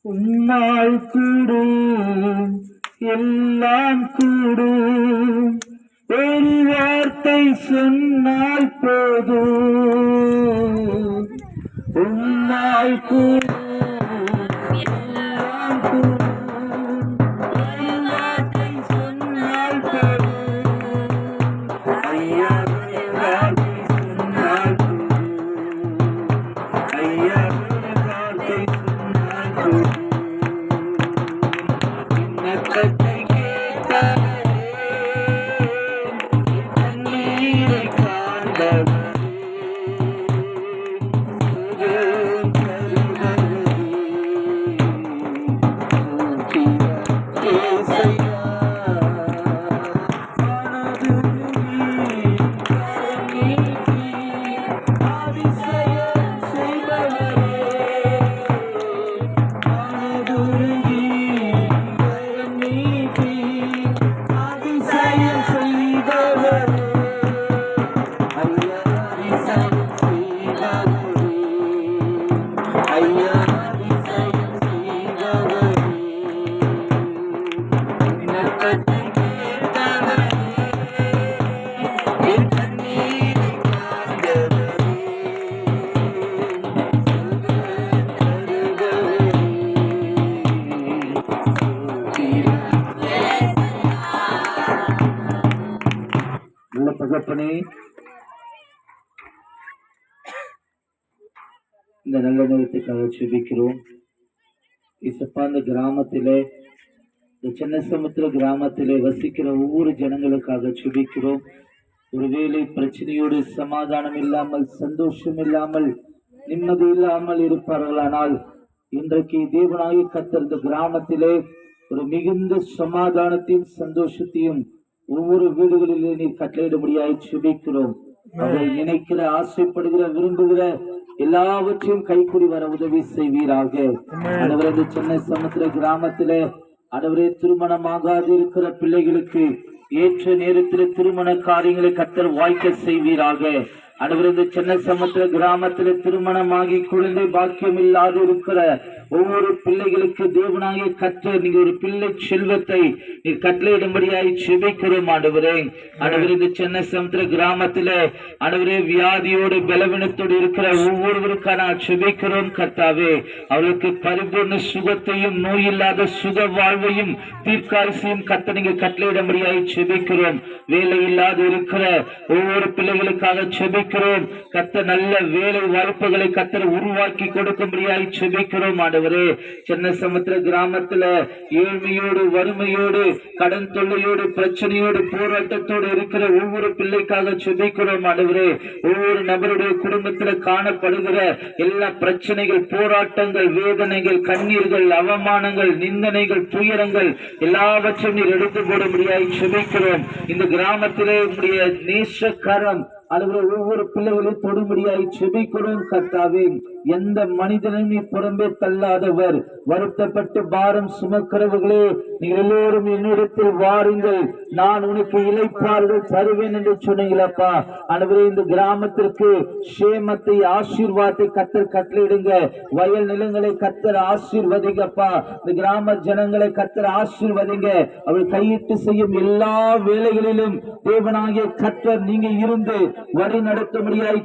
உன்னால் கூடும் எல்லாம் கூடும். ஒரு வார்த்தை சொன்னால் போதும். உன்னால் கூடும். நல்ல இந்த நல்ல நேரத்துக்காக சுபிக்கிறோம். இசப்பா இந்த கிராமத்திலே இந்த சின்ன சமுத்திர கிராமத்திலே வசிக்கிற ஒவ்வொரு ஜனங்களுக்காக சுபிக்கிறோம். ஒருவேளை பிரச்சனையோடு சமாதானம் இல்லாமல் சந்தோஷம் இல்லாமல் நிம்மதி இல்லாமல் இருப்பார்களானால் இன்றைக்கு தேவனாகி கத்திருந்த கிராமத்திலே ஒரு மிகுந்த சமாதானத்தையும் சந்தோஷத்தையும் ஒவ்வொரு வீடுகளிலே நீ கட்டளையிடும்படியாய் செபிக்கிறோம். அதை நினைக்கிற ஆசைப்படுகிற விரும்புகிற எல்லாவற்றையும் கைக்கூடி வர உதவி செய்வீராக. இந்த சென்னை சமுத்திர கிராமத்திலே ஆண்டவரே திருமணமாகாது இருக்கிற பிள்ளைகளுக்கு ஏற்ற நேரத்தில் திருமண காரியங்களை கத்தர் வாய்க்க செய்வீராக. அனைவரது இந்த சென்னை சமுத்திர கிராமத்தில் திருமணமாகி குழந்தை பாக்கியம் இல்லாது இருக்கிற ஒவ்வொரு பிள்ளைகளுக்கு தேவனாகிய கற்ற நீங்க ஒரு பிள்ளை செல்வத்தை நீ கட்டளையிடும்படியாய் செபிக்கிறோம் ஆண்டவரே. அனைவரது இந்த சென்னை சமுத்திர கிராமத்தில் அனைவரே வியாதியோடு பலவீனத்தோடு இருக்கிற ஒவ்வொருவருக்கான செபிக்கிறோம் கர்த்தாவே. அவர்களுக்கு பரிபூர்ண சுகத்தையும் நோய் இல்லாத சுக வாழ்வையும் தீர்க்காயசையும் கத்த நீங்க கட்டளையிடும்படியாய் செபிக்கிறோம். வேலை இல்லாது இருக்கிற ஒவ்வொரு பிள்ளைகளுக்காக செபிக்கிறோம் கத்த நல்ல வேலை வாய்ப்புகளை கத்தர் உருவாக்கி கொடுக்கும்படியாய் செபிக்கிறோம் ஆண்டவரே. சென்னை சமுத்திர கிராமத்துல ஏழ்மையோடு வறுமையோடு கடன் தொல்லையோடு பிரச்சனையோடு போராட்டத்தோடு இருக்கிற ஒவ்வொரு பிள்ளைக்காக செபிக்கிறோம் ஆண்டவரே. ஒவ்வொரு நபருடைய குடும்பத்துல காணப்படுகிற எல்லா பிரச்சனைகள் போராட்டங்கள் வேதனைகள் கண்ணீர்கள் அவமானங்கள் நிந்தனைகள் துயரங்கள் எல்லாவற்றையும் நீர் எடுத்து போடும்படியாய் செபிக்கிறோம். இந்த கிராமத்திலே உடைய நேசக்கரம் அதுபோல ஒவ்வொரு பிள்ளைகளையும் தொடும்படியாய் செபிக்கிறோம் கர்த்தாவே. எந்த மனிதனையும் நீ புறம்பே தள்ளாதவர். வருத்தப்பட்டு பாரம் சுமக்கிறவர்களே நீங்கள் எல்லோரும் என்னிடத்தில் வாருங்கள். நான் உனக்கு இழைப்பார்கள் தருவேன் என்று சொன்னீங்களப்பா அனைவரே இந்த கிராமத்திற்கு சேமத்தை ஆசீர்வாதத்தை கத்தர் கட்டளையிடுங்க. வயல் நிலங்களை கத்தர் ஆசீர்வதிங்கப்பா இந்த கிராம ஜனங்களை கத்தர் ஆசீர்வதிங்க. அவள் கையிட்டு செய்யும் எல்லா வேலைகளிலும் தேவனாகிய கத்தர் நீங்க இருந்து வழி நடத்த முடியாய்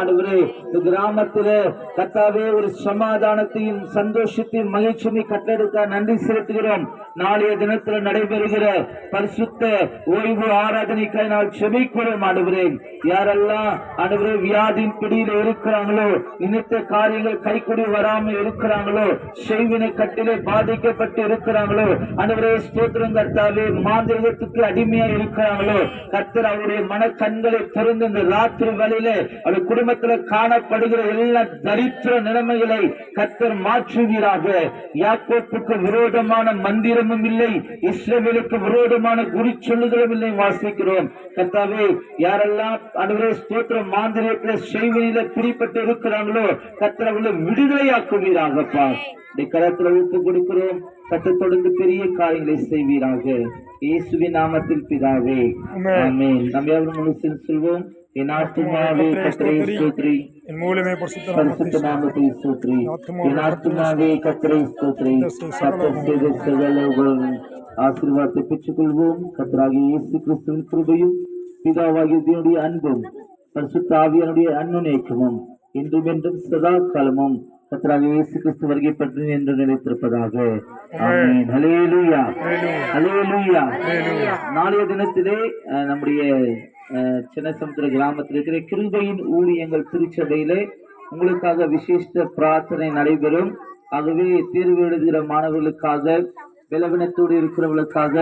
ஆண்டவரே இந்த கிராமத்திலே கத்தாவே ஒரு சமாதானத்தையும் சந்தோஷத்தையும் மகிழ்ச்சியை கட்டெடுக்க நன்றி செலுத்துகிறோம். நாளைய தினத்தில் நடைபெறுகிற பரிசுத்த ஓய்வு ஆராதனைக்காய் நான் செபிக்கிறோம் ஆடுகிறேன் யாரெல்லாம் அனைவரும் வியாதியின் பிடியில இருக்கிறாங்களோ நினைத்த காரியங்கள் கைக்குடி வராமல் இருக்கிறாங்களோ செய்வினை கட்டிலே பாதிக்கப்பட்டு இருக்கிறாங்களோ அனைவரே ஸ்தோத்திரம் கர்த்தாவே மாந்திரிகத்துக்கு அடிமையா இருக்கிறாங்களோ கர்த்தர் அவருடைய மன கண்களை திறந்து இந்த ராத்திரி வேளையிலே அவர் குடும்பத்துல காணப்படுகிற எல்லா தரித்திர நிலைமைகளை கர்த்தர் மாற்றுவீராக. யாக்கோப்புக்கு விரோதமான மந்திரமும் இல்லை இஸ்ரேலுக்கு விரோதமான குறிச்சொல்லுகளும் சொல்லுதலும் இல்லை வாசிக்கிறோம். கர்த்தாவே யாரெல்லாம் அனைவரே ஸ்தோத்திரம் மாந்திரியத்துல செய்வதில பிடிப்பட்டு இருக்கிறாங்களோ கர்த்தர் அவர்களை விடுதலையாக்குவீராகப்பா. இந்த கரத்துல விட்டு கொடுக்கிறோம். கத்த தொடர்ந்து பெரிய காரியங்களை செய்வீராக. இயேசுவின் நாமத்தில் பிதாவே. ஆமென். நம்ம எவ்வளவு முழு சொல்வோம். என் ஆத்துமாவே கத்தரை ஸ்தோத்ரி என் மூலமே பரிசுத்த பரிசுத்த நாமத்தை ஸ்தோத்ரி என் ஆத்துமாவே கத்தரை ஸ்தோத்ரி கத்தர் செய்த ஆசீர்வாதத்தை பெற்றுக்கொள்வோம். கத்தராகிய இயேசு கிறிஸ்துவின் கிருபையும் பிதாவாகிய தேவனுடைய அன்பும் பரிசுத்த ஆவியானுடைய அன்னுநேக்கமும் இன்றும் என்றும் சதா காலமும் கத்தராகிய இயேசு கிறிஸ்து வருகை பற்றி என்று ஹalleluya. நாளைய தினத்திலே நம்முடைய சின்னசமுத்திர கிராமத்தில் இருக்கிற கிருபையின் ஊழியங்கள் திருச்சபையிலே உங்களுக்காக விசேஷ பிரார்த்தனை நடைபெறும். ஆகவே தேர்வு எழுதுகிற மாணவர்களுக்காக பலவீனத்தோடு இருக்கிறவர்களுக்காக